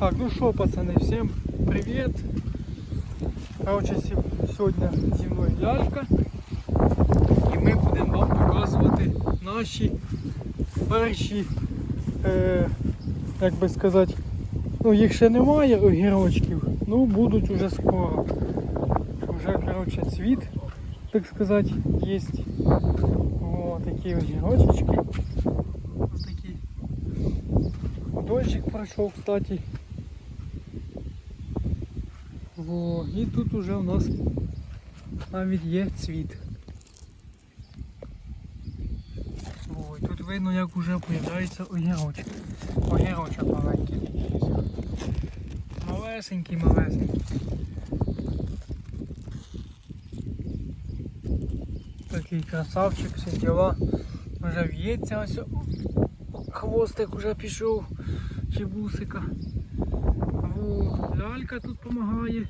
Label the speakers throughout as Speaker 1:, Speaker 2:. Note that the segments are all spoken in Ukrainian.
Speaker 1: Так, ну що, пацани, всім привіт. Короче, сьогодні зі мною. І ми будемо вам показувати наші перші, е, як би сказати, ну їх ще немає огірочків, ну будуть уже скоро. Вже, короче, цвіт, так сказати, є. О, такі такі. Дощик пройшов, кстати. Во, і тут уже у нас навіть є цвіт. Во, і тут видно, як вже появляється огірочок. Огірочок маленький Малесенький, малесенький. Такий красавчик, всі діла. Вже в'ється ось. Хвостик вже пішов. Чи бусика. Лялька тут допомагає.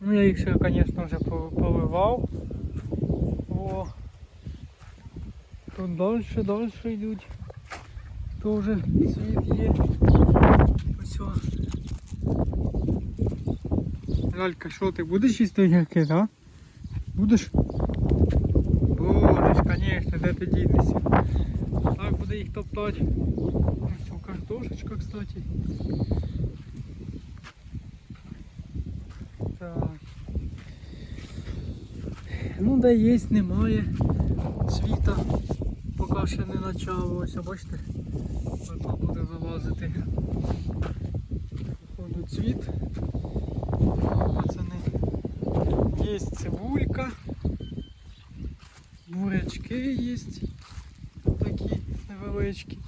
Speaker 1: Ну я їх ще, звісно, вже по- поливав. О. Тут далі, далі йдуть. Теж світ є. Ось. о. Лялька, що ти будеш їсти огірки, так? Будеш? Будеш, звісно, де ти дінешся. Буде їх топтати. Ось картошечка, кстати. Так. Ну, де є, немає світа. Поки ще не почало. Ось, бачите, ото буде вилазити. Походу цвіт. Є цибулька. Бурячки є. Такі невеличкі.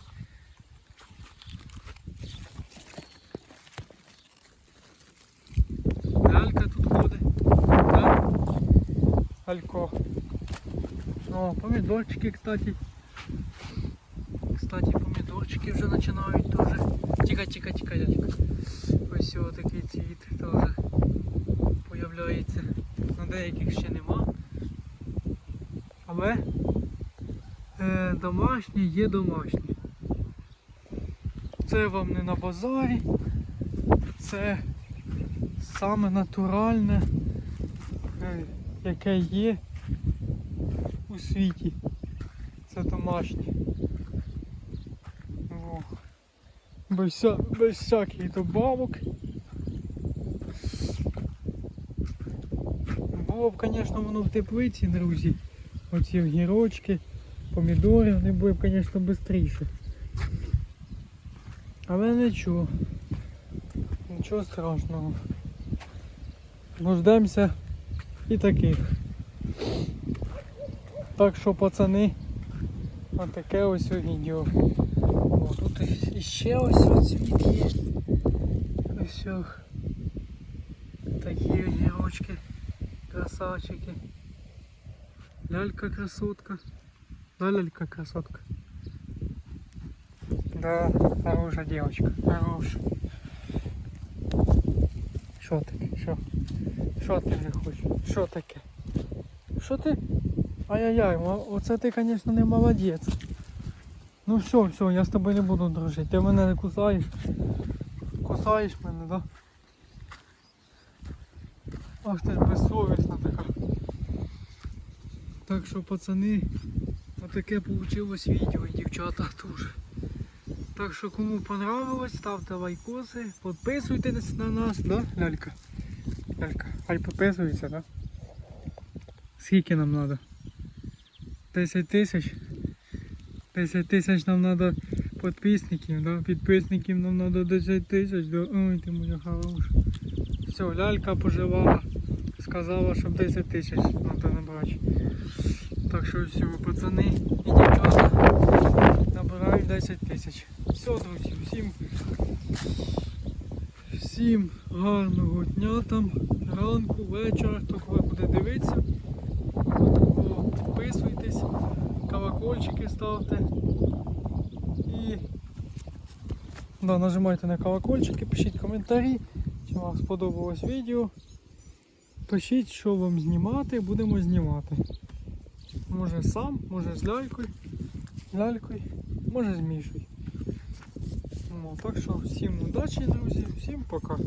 Speaker 1: Лялька тут ходить. Да? Алько. О, помідорчики, кстати. Кстати, помідорчики вже починають теж. Тихо, тихо, тихо, лялька. Ось ось такий цвіт теж появляється. На деяких ще нема. Але домашні є домашні. Це вам не на базарі. Це саме натуральне, е, яке є у світі. Це домашнє. О. Без, без всяких добавок. Було б, звісно, воно в теплиці, друзі. Оці огірочки, помідори, вони були б, звісно, швидше. Але нічого. Нічого страшного. Нуждаємося і таких. Так що, пацани, отаке ось відео. О, тут іще ось цвіт є. Ось такі огірочки, красавчики. Лялька красотка. Да, лялька красотка. Да, хорошая девочка, хорошая. Що таке? Що? Що ти вже хочеш? Що таке? Що ти? Ай-яй-яй, ма- оце ти, звісно, не молодець. Ну все, все, я з тобою не буду дружити. Ти мене не кусаєш. Кусаєш мене, да? Ах ти ж безсовісна така. Так що, пацани, отаке вийшло відео і дівчата теж. Так що кому понравилось, ставте лайкоси, підписуйтесь на нас, да, лялька? Лялька, хай підписується, да? Скільки нам треба? 10 тисяч? 10 тисяч нам треба підписників, да? Підписників нам треба 10 тисяч, да? Ой, ти моя хороша. Все, лялька пожелала, сказала, щоб 10 тисяч треба набрати. Так що все, пацани і дівчата набирають 10 тисяч. Все, друзі, всім, всім гарного дня там, ранку, вечора, хто коли буде дивитися. Підписуйтесь, колокольчики ставте. І да, нажимайте на колокольчики, пишіть коментарі, чи вам сподобалось відео. Пишіть, що вам знімати, будемо знімати. Може сам, може з лялькою, лялькою, може з Мішою. Ну, Так що всім удачі, друзі, всім пока.